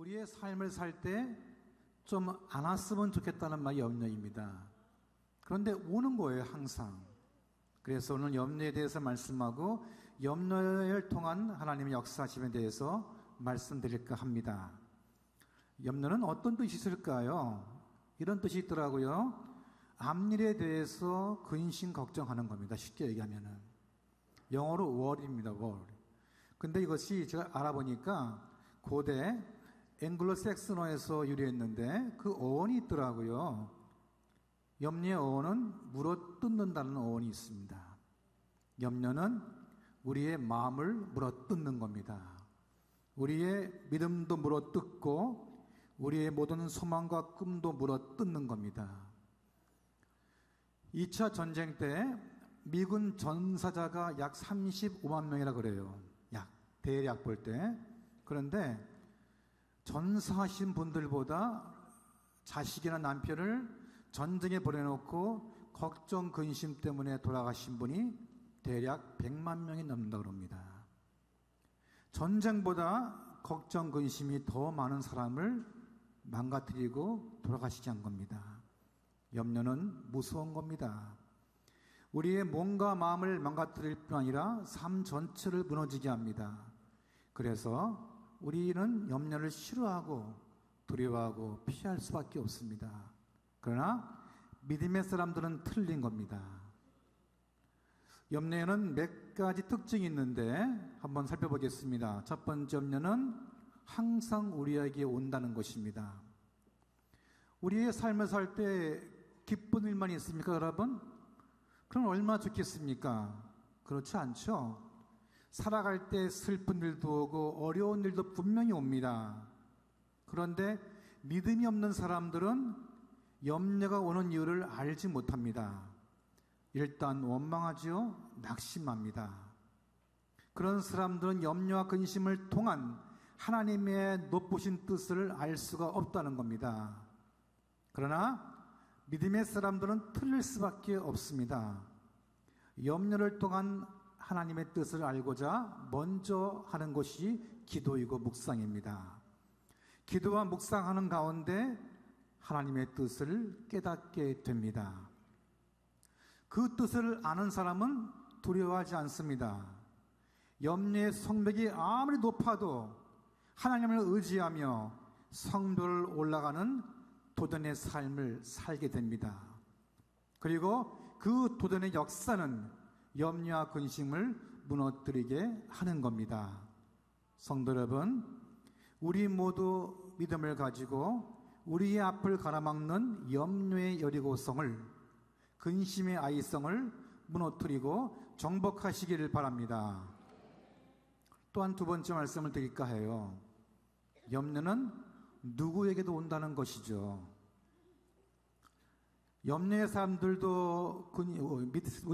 우리의 삶을 살 때 좀 안 왔으면 좋겠다는 말이 염려입니다. 그런데 오는 거예요, 항상. 그래서 오늘 염려에 대해서 말씀하고 염려를 통한 하나님의 역사심에 대해서 말씀드릴까 합니다. 염려는 어떤 뜻이 있을까요? 이런 뜻이 있더라고요. 앞일에 대해서 근심 걱정하는 겁니다. 쉽게 얘기하면은. 영어로 worry입니다, worry. 근데 이것이 제가 알아보니까 고대 앵글로 섹스너에서 유래했는데 그 어원이 있더라고요. 염려의 어원은 물어 뜯는다는 어원이 있습니다. 염려는 우리의 마음을 물어 뜯는 겁니다. 우리의 믿음도 물어 뜯고 우리의 모든 소망과 꿈도 물어 뜯는 겁니다. 2차 전쟁 때 미군 전사자가 약 35만 명이라 그래요. 약 대략 볼 때. 그런데 전사하신 분들보다 자식이나 남편을 전쟁에 보내놓고 걱정 근심 때문에 돌아가신 분이 대략 100만 명이 넘는다 그럽니다. 전쟁보다 걱정 근심이 더 많은 사람을 망가뜨리고 돌아가시게 한 겁니다. 염려는 무서운 겁니다. 우리의 몸과 마음을 망가뜨릴 뿐 아니라 삶 전체를 무너지게 합니다. 그래서 우리는 염려를 싫어하고 두려워하고 피할 수밖에 없습니다. 그러나 믿음의 사람들은 틀린 겁니다. 염려에는 몇 가지 특징이 있는데 한번 살펴보겠습니다. 첫 번째 염려는 항상 우리에게 온다는 것입니다. 우리의 삶을 살 때 기쁜 일만 있습니까, 여러분? 그럼 얼마나 좋겠습니까? 그렇지 않죠? 살아갈 때 슬픈 일도 오고 어려운 일도 분명히 옵니다. 그런데 믿음이 없는 사람들은 염려가 오는 이유를 알지 못합니다. 일단 원망하지요, 낙심합니다. 그런 사람들은 염려와 근심을 통한 하나님의 높으신 뜻을 알 수가 없다는 겁니다. 그러나 믿음의 사람들은 틀릴 수밖에 없습니다. 염려를 통한 하나님의 뜻을 알고자 먼저 하는 것이 기도이고 묵상입니다. 기도와 묵상하는 가운데 하나님의 뜻을 깨닫게 됩니다. 그 뜻을 아는 사람은 두려워하지 않습니다. 염려의 성벽이 아무리 높아도 하나님을 의지하며 성도를 올라가는 도전의 삶을 살게 됩니다. 그리고 그 도전의 역사는 염려와 근심을 무너뜨리게 하는 겁니다. 성도 여러분, 우리 모두 믿음을 가지고 우리의 앞을 가로막는 염려의 여리고성을 근심의 아이성을 무너뜨리고 정복하시기를 바랍니다. 또한 두 번째 말씀을 드릴까 해요. 염려는 누구에게도 온다는 것이죠. 염려의 사람들도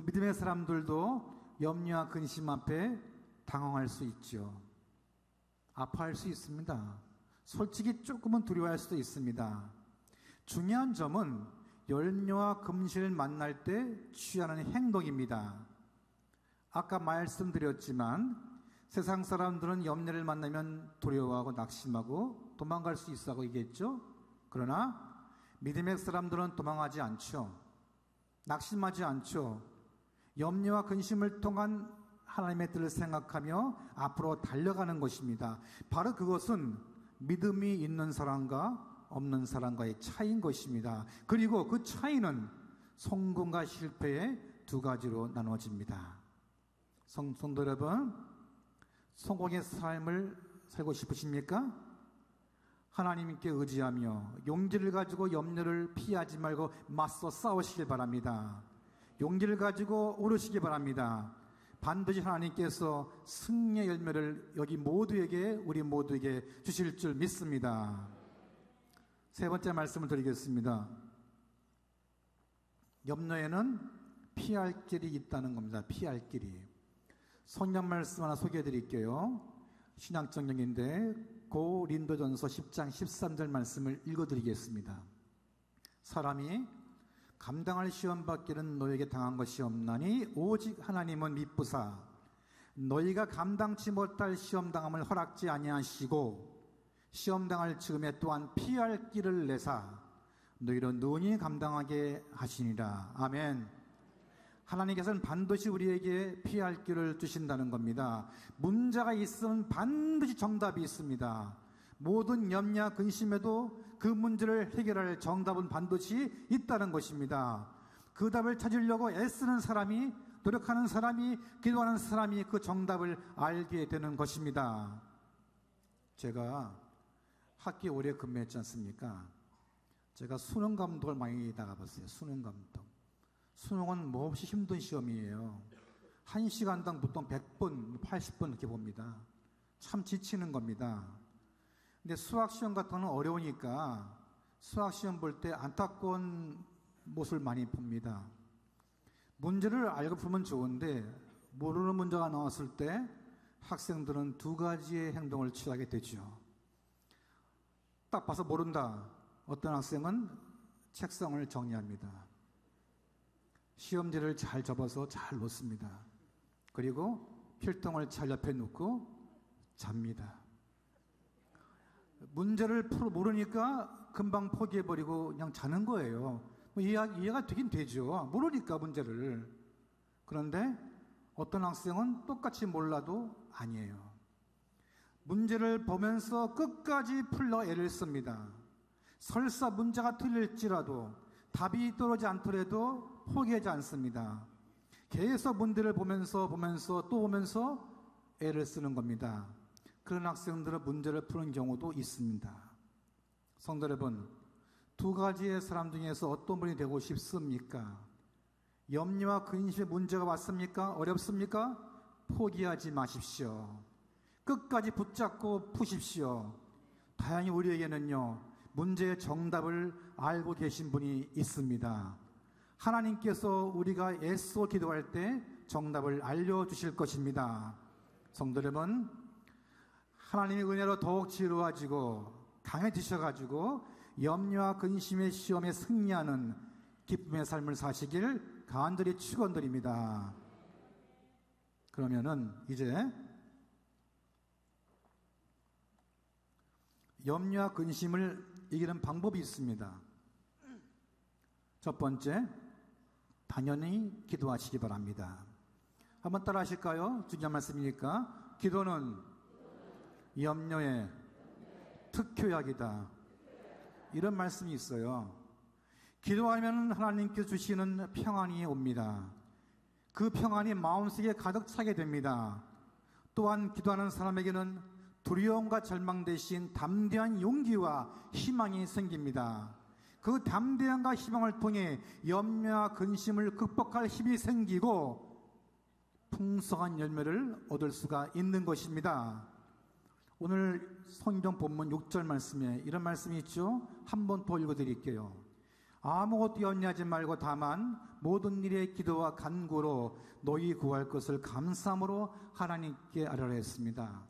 믿음의 사람들도 염려와 근심 앞에 당황할 수 있죠. 아파할 수 있습니다. 솔직히 조금은 두려워할 수도 있습니다. 중요한 점은 열녀와 금실을 만날 때 취하는 행동입니다. 아까 말씀드렸지만 세상 사람들은 염려를 만나면 두려워하고 낙심하고 도망갈 수 있어 하고 얘기했죠. 그러나 믿음의 사람들은 도망하지 않죠. 낙심하지 않죠. 염려와 근심을 통한 하나님의 뜻을 생각하며 앞으로 달려가는 것입니다. 바로 그것은 믿음이 있는 사람과 없는 사람과의 차이인 것입니다. 그리고 그 차이는 성공과 실패의 두 가지로 나눠집니다. 성, 성도 여러분, 성공의 삶을 살고 싶으십니까? 하나님께 의지하며 용기를 가지고 염려를 피하지 말고 맞서 싸우시길 바랍니다. 용기를 가지고 오르시기 바랍니다. 반드시 하나님께서 승리의 열매를 여기 모두에게 우리 모두에게 주실 줄 믿습니다. 세 번째 말씀을 드리겠습니다. 염려에는 피할 길이 있다는 겁니다. 피할 길이. 성경 말씀 하나 소개해 드릴게요. 신약정경인데 고린도전서 10장 13절 말씀을 읽어 드리겠습니다. 사람이 감당할 시험 받기는 너에게 당한 것이 없나니 오직 하나님은 미쁘사 너희가 감당치 못할 시험 당함을 허락지 아니하시고 시험 당할 즈음에 또한 피할 길을 내사 너희로 눈이 감당하게 하시니라. 아멘. 하나님께서는 반드시 우리에게 피할 길을 주신다는 겁니다. 문제가 있으면 반드시 정답이 있습니다. 모든 염려 근심에도 그 문제를 해결할 정답은 반드시 있다는 것입니다. 그 답을 찾으려고 애쓰는 사람이 노력하는 사람이 기도하는 사람이 그 정답을 알게 되는 것입니다. 제가 학기 오래 근무했지 않습니까? 제가 수능 감독을 많이 나가봤어요. 수능 감독. 수능은 몹시 힘든 시험이에요. 한 시간당 보통 100번, 80번 이렇게 봅니다. 참 지치는 겁니다. 근데 수학 시험 같은 거는 어려우니까 수학 시험 볼 때 안타까운 모습을 많이 봅니다. 문제를 알고 풀면 좋은데 모르는 문제가 나왔을 때 학생들은 두 가지의 행동을 취하게 되죠. 딱 봐서 모른다. 어떤 학생은 책상을 정리합니다. 시험지를 잘 접어서 잘 놓습니다. 그리고 필통을 잘 옆에 놓고 잡니다. 문제를 풀어 모르니까 금방 포기해버리고 그냥 자는 거예요. 뭐 이해, 이해가 되긴 되죠. 모르니까 문제를. 그런데 어떤 학생은 똑같이 몰라도 아니에요. 문제를 보면서 끝까지 풀러 애를 씁니다. 설사 문제가 틀릴지라도 답이 떨어지 않더라도 포기하지 않습니다. 계속 문제를 보면서 보면서 또 보면서 애를 쓰는 겁니다. 그런 학생들은 문제를 푸는 경우도 있습니다. 성도 여러분, 두 가지의 사람 중에서 어떤 분이 되고 싶습니까? 염려와 근심의 문제가 왔습니까? 어렵습니까? 포기하지 마십시오. 끝까지 붙잡고 푸십시오. 다행히 우리에게는요, 문제의 정답을 알고 계신 분이 있습니다. 하나님께서 우리가 애써 기도할 때 정답을 알려주실 것입니다. 성도 여러분, 하나님의 은혜로 더욱 지루어지고 강해지셔가지고 염려와 근심의 시험에 승리하는 기쁨의 삶을 사시길 간절히 축원드립니다. 그러면은 이제 염려와 근심을 이기는 방법이 있습니다. 첫 번째, 당연히 기도하시기 바랍니다. 한번 따라 하실까요? 중요한 말씀이니까. 기도는 염려의 특효약이다. 이런 말씀이 있어요. 기도하면 하나님께 주시는 평안이 옵니다. 그 평안이 마음속에 가득 차게 됩니다. 또한 기도하는 사람에게는 두려움과 절망 대신 담대한 용기와 희망이 생깁니다. 그 담대함과 희망을 통해 염려와 근심을 극복할 힘이 생기고 풍성한 열매를 얻을 수가 있는 것입니다. 오늘 성경 본문 6절 말씀에 이런 말씀이 있죠. 한 번 더 읽어 드릴게요. 아무것도 염려하지 말고 다만 모든 일에 기도와 간구로 너희 구할 것을 감사함으로 하나님께 아뢰라 했습니다.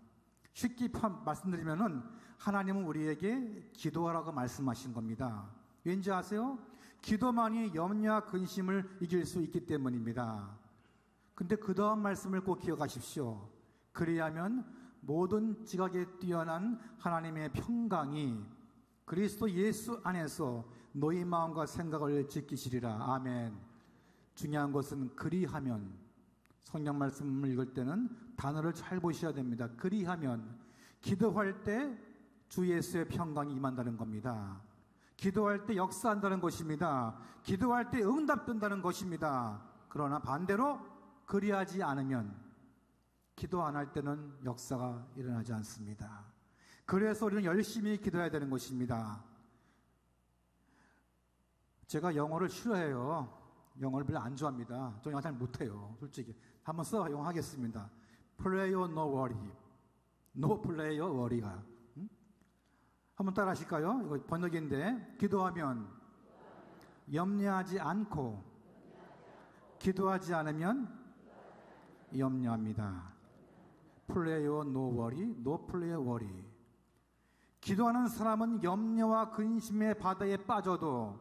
쉽게 말씀드리면은 하나님은 우리에게 기도하라고 말씀하신 겁니다. 왠지 아세요? 기도만이 염려와 근심을 이길 수 있기 때문입니다. 근데 그 다음 말씀을 꼭 기억하십시오. 그리하면 모든 지각에 뛰어난 하나님의 평강이 그리스도 예수 안에서 너희 마음과 생각을 지키시리라. 아멘. 중요한 것은 그리하면 성경 말씀을 읽을 때는 단어를 잘 보셔야 됩니다. 그리하면 기도할 때 주 예수의 평강이 임한다는 겁니다. 기도할 때 역사한다는 것입니다. 기도할 때 응답된다는 것입니다. 그러나 반대로 그리하지 않으면 기도 안 할 때는 역사가 일어나지 않습니다. 그래서 우리는 열심히 기도해야 되는 것입니다. 제가 영어를 싫어해요. 영어를 별로 안 좋아합니다. 저 영어 잘 못해요. 솔직히. 한번 써 영어 하겠습니다. Player no worry. No player worry가. 응? 한번 따라 하실까요? 이거 번역인데. 기도하면 염려하지 않고 기도하지 않으면 염려합니다. Player no worry. No player worry. 기도하는 사람은 염려와 근심의 바다에 빠져도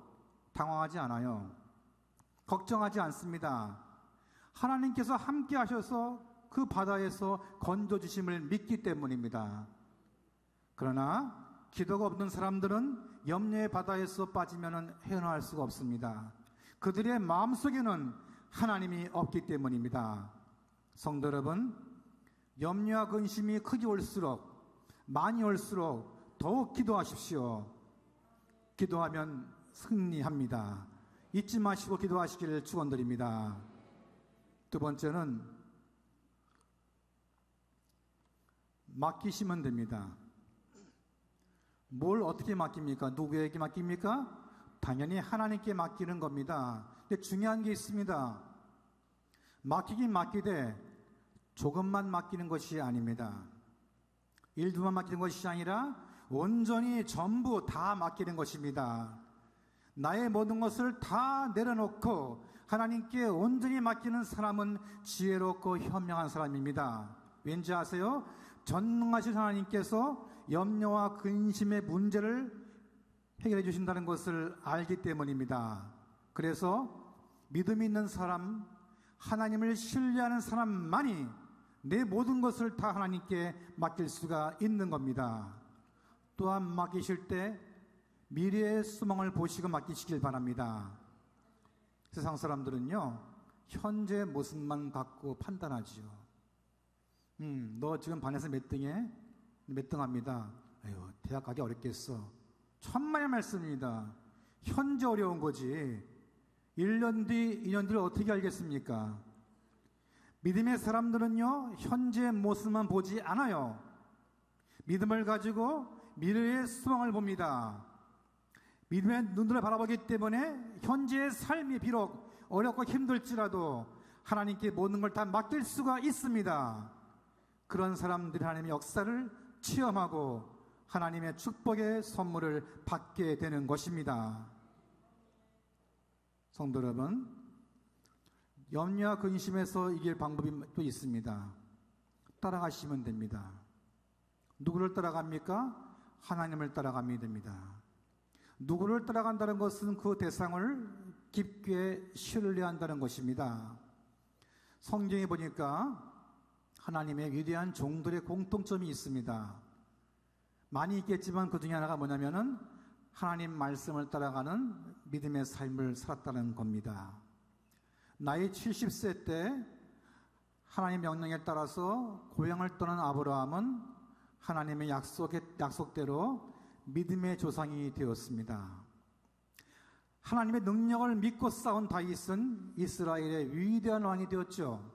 당황하지 않아요. 걱정하지 않습니다. 하나님께서 함께 하셔서 그 바다에서 건져주심을 믿기 때문입니다. 그러나 기도가 없는 사람들은 염려의 바다에서 빠지면 헤어나올 수가 없습니다. 그들의 마음속에는 하나님이 없기 때문입니다. 성도 여러분, 염려와 근심이 크게 올수록 많이 올수록 더욱 기도하십시오. 기도하면 승리합니다. 잊지 마시고 기도하시기를 축원드립니다. 두 번째는 맡기시면 됩니다. 뭘 어떻게 맡깁니까? 누구에게 맡깁니까? 당연히 하나님께 맡기는 겁니다. 근데 중요한 게 있습니다. 맡기긴 맡기되 조금만 맡기는 것이 아닙니다. 일두만 맡기는 것이 아니라 온전히 전부 다 맡기는 것입니다. 나의 모든 것을 다 내려놓고 하나님께 온전히 맡기는 사람은 지혜롭고 현명한 사람입니다. 왠지 아세요? 전능하신 하나님께서 염려와 근심의 문제를 해결해 주신다는 것을 알기 때문입니다. 그래서 믿음 있는 사람, 하나님을 신뢰하는 사람만이 내 모든 것을 다 하나님께 맡길 수가 있는 겁니다. 또한 맡기실 때 미래의 수망을 보시고 맡기시길 바랍니다. 세상 사람들은요, 현재 모습만 갖고 판단하지요. 음, 너 지금 반에서 몇 등해? 몇 등 합니다. 아유, 대학 가기 어렵겠어. 천만의 말씀입니다. 현재 어려운 거지. 1년 뒤, 2년 뒤를 어떻게 알겠습니까? 믿음의 사람들은요, 현재의 모습만 보지 않아요. 믿음을 가지고 미래의 수망을 봅니다. 믿음의 눈으로 바라보기 때문에 현재의 삶이 비록 어렵고 힘들지라도 하나님께 모든 걸 다 맡길 수가 있습니다. 그런 사람들이 하나님의 역사를 체험하고 하나님의 축복의 선물을 받게 되는 것입니다. 성도 여러분, 염려와 근심에서 이길 방법이 또 있습니다. 따라가시면 됩니다. 누구를 따라갑니까? 하나님을 따라가면 됩니다. 누구를 따라간다는 것은 그 대상을 깊게 신뢰한다는 것입니다. 성경에 보니까 하나님의 위대한 종들의 공통점이 있습니다. 많이 있겠지만 그 중에 하나가 뭐냐면은 하나님 말씀을 따라가는 믿음의 삶을 살았다는 겁니다. 나이 70세 때 하나님 명령에 따라서 고향을 떠난 아브라함은 하나님의 약속의, 약속대로 믿음의 조상이 되었습니다. 하나님의 능력을 믿고 싸운 다윗은 이스라엘의 위대한 왕이 되었죠.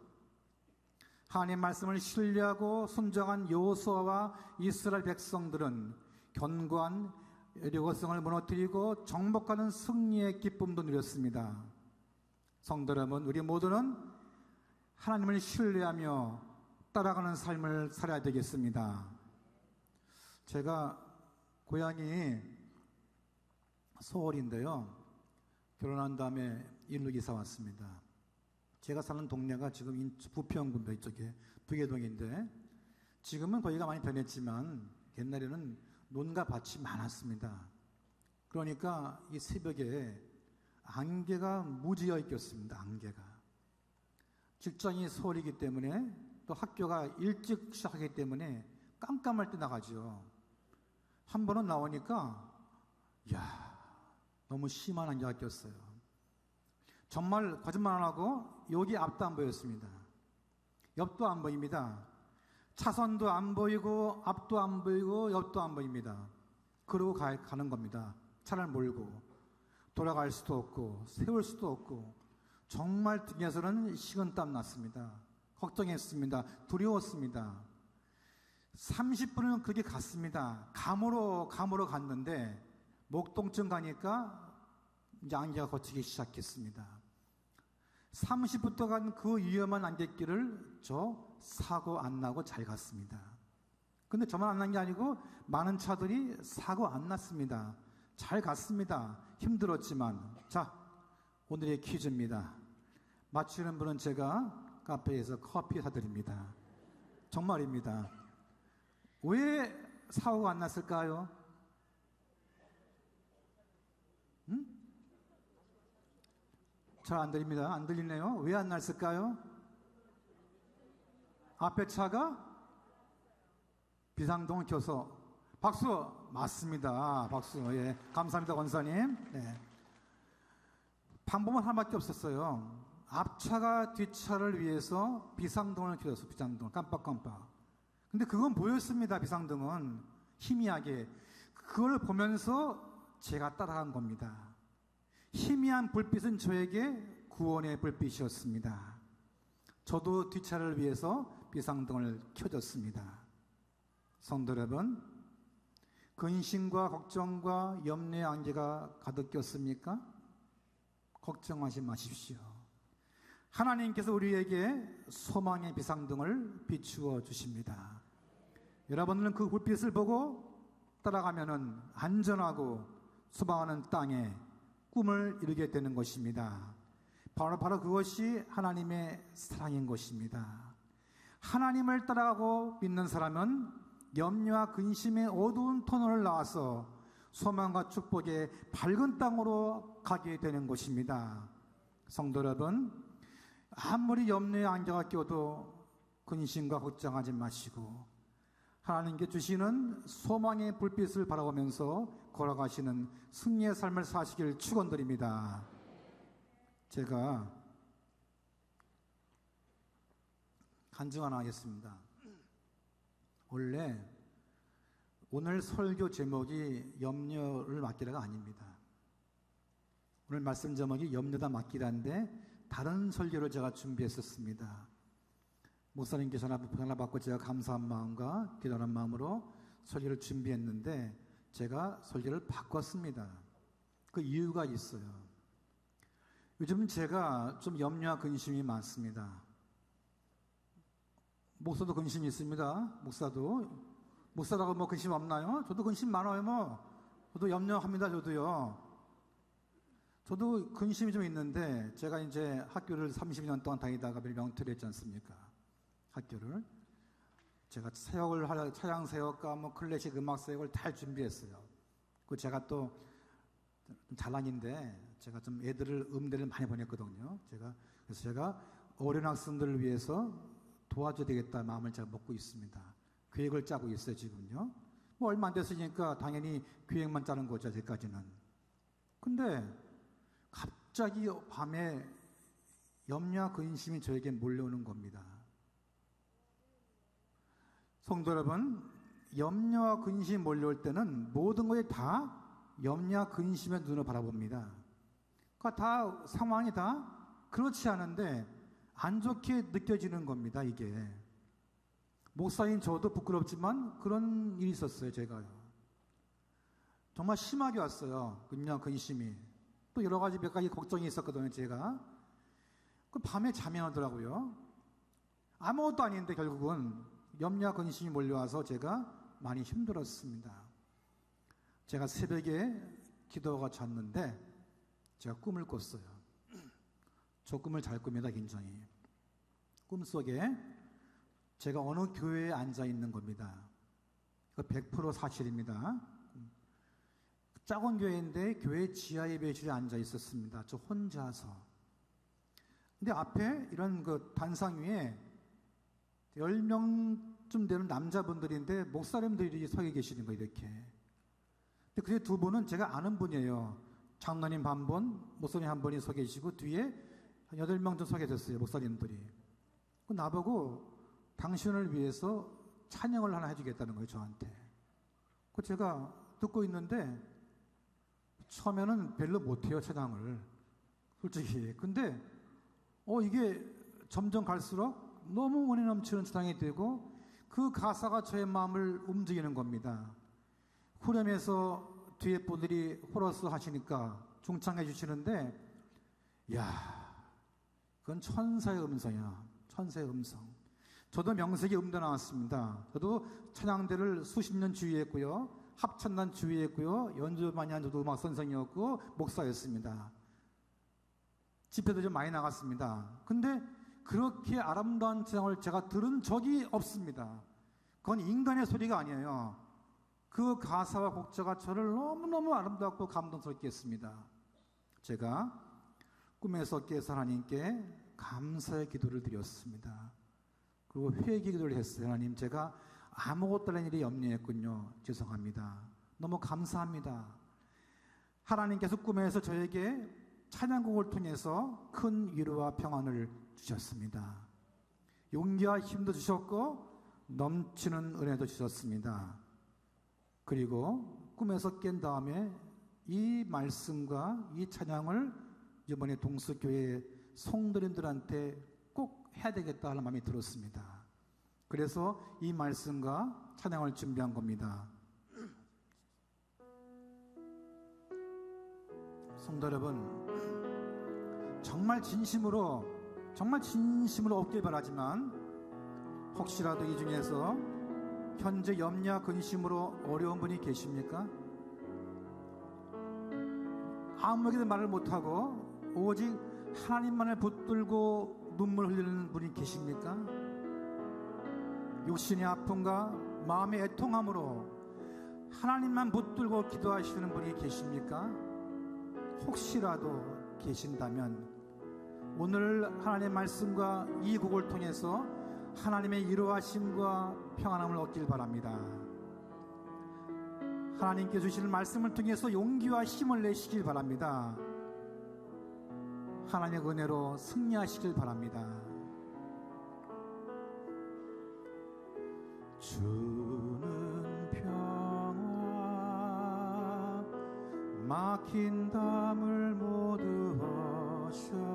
하나님 말씀을 신뢰하고 순종한 여호수아와 이스라엘 백성들은 견고한 여리고성을 무너뜨리고 정복하는 승리의 기쁨도 누렸습니다. 성도 여러분, 우리 모두는 하나님을 신뢰하며 따라가는 삶을 살아야 되겠습니다. 제가 고향이 서울인데요. 결혼한 다음에 일로 이사 왔습니다. 제가 사는 동네가 지금 부평군도 이쪽에 부계동인데 지금은 거기가 많이 변했지만 옛날에는 논과 밭이 많았습니다. 그러니까 이 새벽에 안개가 무지어 있겠습니다. 안개가. 직장이 서울이기 때문에 또 학교가 일찍 시작하기 때문에 깜깜할 때 나가죠. 한 번은 나오니까 야 너무 심한 안개가 꼈어요. 정말 거짓말 안 하고 여기 앞도 안 보였습니다. 옆도 안 보입니다. 차선도 안 보이고 앞도 안 보이고 옆도 안 보입니다. 그러고 가, 가는 겁니다. 차를 몰고 돌아갈 수도 없고 세울 수도 없고 정말 등에서는 식은땀 났습니다. 걱정했습니다. 두려웠습니다. 30분은 그게 갔습니다. 감으로 감으로 갔는데 목동쯤 가니까 이제 안개가 거치기 시작했습니다. 30부터 간 그 위험한 안갯길을 저 사고 안 나고 잘 갔습니다. 근데 저만 안 난 게 아니고 많은 차들이 사고 안 났습니다. 잘 갔습니다. 힘들었지만. 자, 오늘의 퀴즈입니다. 맞추는 분은 제가 카페에서 커피 사드립니다. 정말입니다. 왜 사고가 안 났을까요? 응? 잘 안 들립니다. 안 들리네요. 왜 안 났을까요? 앞에 차가 비상등을 켜서 박수 맞습니다. 박수. 예. 감사합니다, 권사님. 네. 방법은 하나밖에 없었어요. 앞차가 뒷차를 위해서 비상등을 켜줬어, 비상등을. 깜빡깜빡. 근데 그건 보였습니다, 비상등은. 희미하게. 그걸 보면서 제가 따라간 겁니다. 희미한 불빛은 저에게 구원의 불빛이었습니다. 저도 뒷차를 위해서 비상등을 켜줬습니다. 성도 여러분, 근심과 걱정과 염려의 안개가 가득 꼈습니까? 걱정하지 마십시오. 하나님께서 우리에게 소망의 비상등을 비추어 주십니다. 여러분은 그 불빛을 보고 따라가면은 안전하고 수방하는 땅에 꿈을 이루게 되는 것입니다. 바로 바로 그것이 하나님의 사랑인 것입니다. 하나님을 따라가고 믿는 사람은 염려와 근심의 어두운 터널을 나와서 소망과 축복의 밝은 땅으로 가게 되는 것입니다. 성도 여러분, 아무리 염려의 안개가 껴도 근심과 걱정하지 마시고 하나님께 주시는 소망의 불빛을 바라보면서 걸어가시는 승리의 삶을 사시길 축원드립니다. 제가 간증 하나 하겠습니다. 원래 오늘 설교 제목이 염려를 맡기라가 아닙니다. 오늘 말씀 제목이 염려다 맡기라인데 다른 설교를 제가 준비했었습니다. 목사님께 전화, 전화 받고 제가 감사한 마음과 기도하는 마음으로 설교를 준비했는데 제가 설교를 바꿨습니다. 그 이유가 있어요. 요즘 제가 좀 염려와 근심이 많습니다. 목사도 근심이 있습니다. 목사도. 목사라고 뭐 근심 없나요? 저도 근심 많아요, 뭐. 저도 염려합니다, 저도요. 저도 근심이 좀 있는데, 제가 이제 학교를 30년 동안 다니다가 명퇴를 했지 않습니까? 학교를. 제가 사역을 할, 차양 사역과 뭐 클래식 음악 사역을 다 준비했어요. 그 제가 또 자랑인데, 제가 좀 애들을 음대를 많이 보냈거든요. 제가, 그래서 제가 어린 학생들을 위해서 도와줘야 되겠다 마음을 제가 먹고 있습니다. 계획을 짜고 있어요, 지금요. 뭐 얼마 안 됐으니까 당연히 계획만 짜는 거죠, 아직까지는. 근데 갑자기 밤에 염려와 근심이 저에게 몰려오는 겁니다. 성도 여러분, 염려와 근심이 몰려올 때는 모든 것이 다 염려와 근심의 눈으로 바라봅니다. 그러니까 다 상황이 다 그렇지 않은데 안 좋게 느껴지는 겁니다, 이게. 목사인 저도 부끄럽지만 그런 일이 있었어요, 제가요. 정말 심하게 왔어요, 그냥 근심이. 또 여러 가지 몇 가지 걱정이 있었거든요, 제가. 그 밤에 잠이 안 오더라고요. 아무것도 아닌데 결국은 염려 근심이 몰려와서 제가 많이 힘들었습니다. 제가 새벽에 기도가 잤는데 제가 꿈을 꿨어요. 저 꿈을 잘 꿉니다, 굉장히. 꿈속에 제가 어느 교회에 앉아 있는 겁니다. 그100% 사실입니다. 작은 교회인데 교회 지하 예배실에 앉아 있었습니다. 저 혼자서. 근데 앞에 이런 그 단상 위에 10명쯤 되는 남자분들인데 목사님들이 서 계시는 거예요, 이렇게. 근데 그 두 분은 제가 아는 분이에요. 장로님 한 분, 목사님 한 분이 서 계시고 뒤에 한 8명 좀 서 계셨어요, 목사님들이. 그 나보고 당신을 위해서 찬양을 하나 해주겠다는 거예요, 저한테. 그 제가 듣고 있는데 처음에는 별로 못해요, 찬양을. 솔직히. 근데 어, 이게 점점 갈수록 너무 은혜 넘치는 찬양이 되고 그 가사가 저의 마음을 움직이는 겁니다. 후렴에서 뒤에 분들이 코러스 하시니까 중창해 주시는데 야 그건 천사의 음성이야. 천사의 음성. 저도 명색이 음대 나왔습니다. 저도 찬양대를 수십 년 주의했고요. 합창단 주의했고요. 연주 많이 한 저도 음악 선생이었고 목사였습니다. 집회도 좀 많이 나갔습니다. 근데 그렇게 아름다운 찬양을 제가 들은 적이 없습니다. 그건 인간의 소리가 아니에요. 그 가사와 곡자가 저를 너무너무 아름답고 감동스럽게 했습니다. 제가 꿈에서 깨서 하나님께 감사의 기도를 드렸습니다. 그리고 회개 기도를 했어요. 하나님, 제가 아무것도 아닌 일이 염려했군요. 죄송합니다. 너무 감사합니다. 하나님께서 꿈에서 저에게 찬양곡을 통해서 큰 위로와 평안을 주셨습니다. 용기와 힘도 주셨고 넘치는 은혜도 주셨습니다. 그리고 꿈에서 깬 다음에 이 말씀과 이 찬양을 이번에 동서교회 성도님들한테 꼭 해야 되겠다 하는 마음이 들었습니다. 그래서 이 말씀과 찬양을 준비한 겁니다. 성도 여러분, 정말 진심으로, 정말 진심으로 없길 바라지만, 혹시라도 이 중에서 현재 염려, 근심으로 어려운 분이 계십니까? 아무에게도 말을 못하고, 오직 하나님만을 붙들고 눈물 흘리는 분이 계십니까? 육신의 아픔과 마음의 애통함으로 하나님만 붙들고 기도하시는 분이 계십니까? 혹시라도 계신다면 오늘 하나님의 말씀과 이 곡을 통해서 하나님의 이루하심과 평안함을 얻길 바랍니다. 하나님께 주시는 말씀을 통해서 용기와 힘을 내시길 바랍니다. 하나님의 은혜로 승리하시길 바랍니다. 주는 평화 막힌 담을 모두 하셨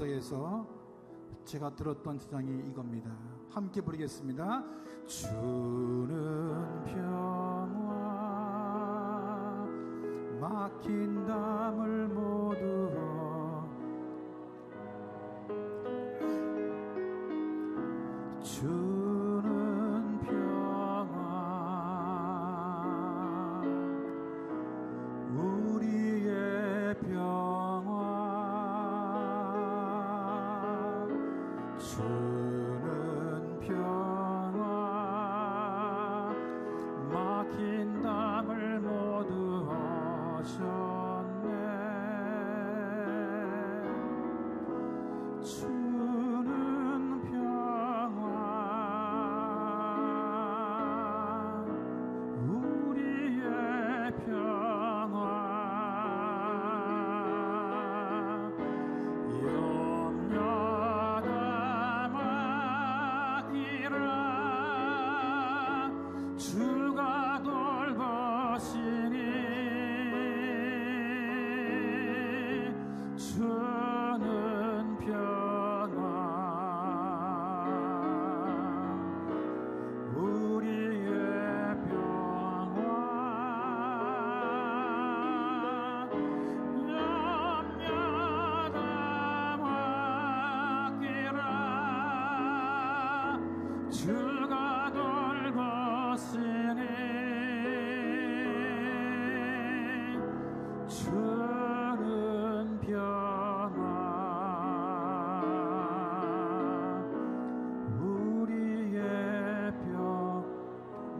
꿈속에서 제가 들었던 주장이 이겁니다. 함께 부르겠습니다. 주는 평화 막힌 담을 모두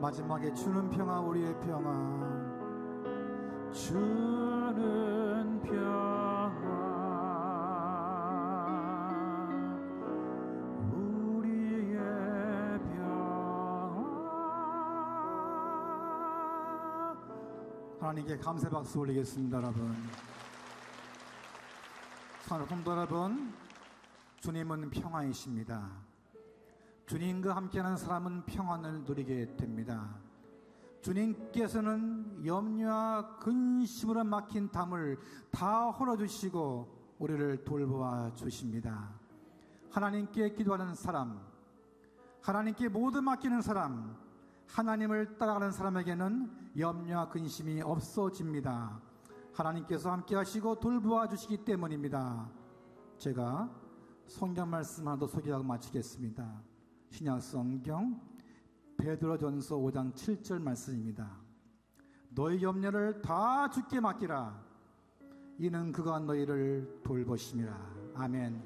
마지막에 주는 평화 우리의 평화. 주는 평화 우리의 평화. 하나님께 감사 박수 올리겠습니다 여러분. 사랑하는 성도 여러분 주님은 평화이십니다 주님과 함께하는 사람은 평안을 누리게 됩니다 주님께서는 염려와 근심으로 막힌 담을 다 헐어주시고 우리를 돌보아 주십니다. 하나님께 기도하는 사람, 하나님께 모두 맡기는 사람, 하나님을 따라가는 사람에게는 염려와 근심이 없어집니다. 하나님께서 함께 하시고 돌보아 주시기 때문입니다. 제가 성경 말씀 하나 더 소개하고 마치겠습니다. 신약 성경 베드로전서 5장 7절 말씀입니다. 너희 염려를 다 주께 맡기라. 이는 그가 너희를 돌보심이라. 아멘.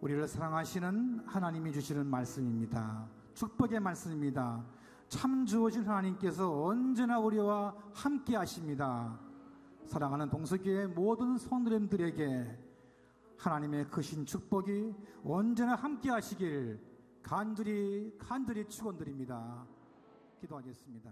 우리를 사랑하시는 하나님이 주시는 말씀입니다. 축복의 말씀입니다. 참 주어진 하나님께서 언제나 우리와 함께 하십니다. 사랑하는 동서교회 모든 성도님들에게 하나님의 크신 축복이 언제나 함께 하시길 간절히 간절히 축원드립니다. 기도하겠습니다.